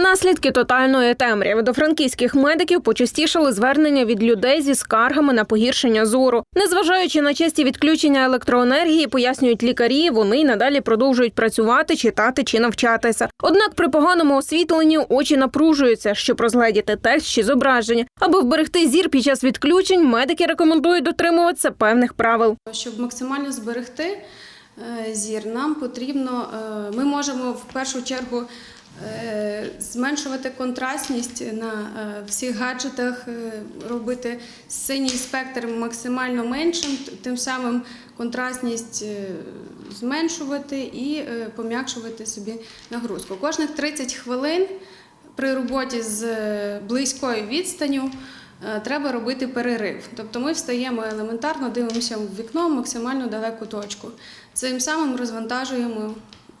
Наслідки тотальної темряви до франківських медиків почастішали звернення від людей зі скаргами на погіршення зору. Незважаючи на часті відключення електроенергії, пояснюють лікарі, вони й надалі продовжують працювати, читати чи навчатися. Однак при поганому освітленні очі напружуються, щоб розгледіти текст чи зображення. Аби вберегти зір під час відключень, медики рекомендують дотримуватися певних правил. Щоб максимально зберегти е, зір, нам потрібно, е, ми можемо в першу чергу зменшувати контрастність на е, всіх гаджетах, е, робити синій спектр максимально меншим, тим самим контрастність е, зменшувати і е, пом'якшувати собі нагрузку. Кожних 30 хвилин при роботі з е, близькою відстанню е, треба робити перерив. Тобто ми встаємо елементарно, дивимося в вікно максимально далеку точку. Цим самим розвантажуємо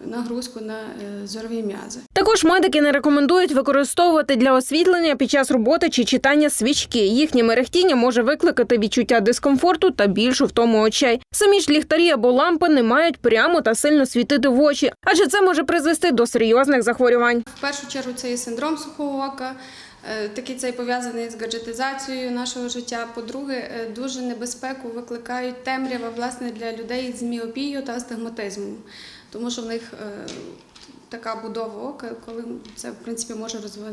нагрузку на е, зорові м'язи. Також медики не рекомендують використовувати для освітлення під час роботи чи читання свічки. Їхнє мерехтіння може викликати відчуття дискомфорту та більшу втому очей. Самі ж ліхтарі або лампи не мають прямо та сильно світити в очі, адже це може призвести до серйозних захворювань. В першу чергу це є синдром сухого ока. е, Такий цей пов'язаний з гаджетизацією нашого життя. По-друге, е, дуже небезпеку викликають темрява власне для людей з міопією та астигматизмом, тому що в них е, така будова ока, коли це в принципі може е,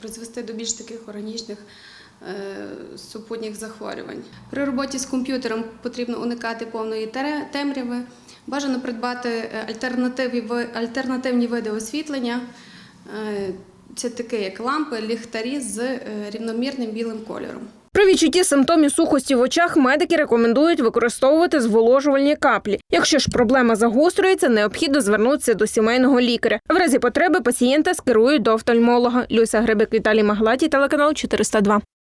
призвести до більш таких органічних. е, Супутніх захворювань при роботі з комп'ютером потрібно уникати повної темряви. Бажано придбати альтернативні види освітлення. Це таке, як лампи, ліхтарі з рівномірним білим кольором. При відчутті симптомів сухості в очах медики рекомендують використовувати зволожувальні каплі. Якщо ж проблема загострюється, необхідно звернутися до сімейного лікаря. В разі потреби пацієнта скерують до офтальмолога. Люся Грибик, Віталій Маглаті, телеканал 402.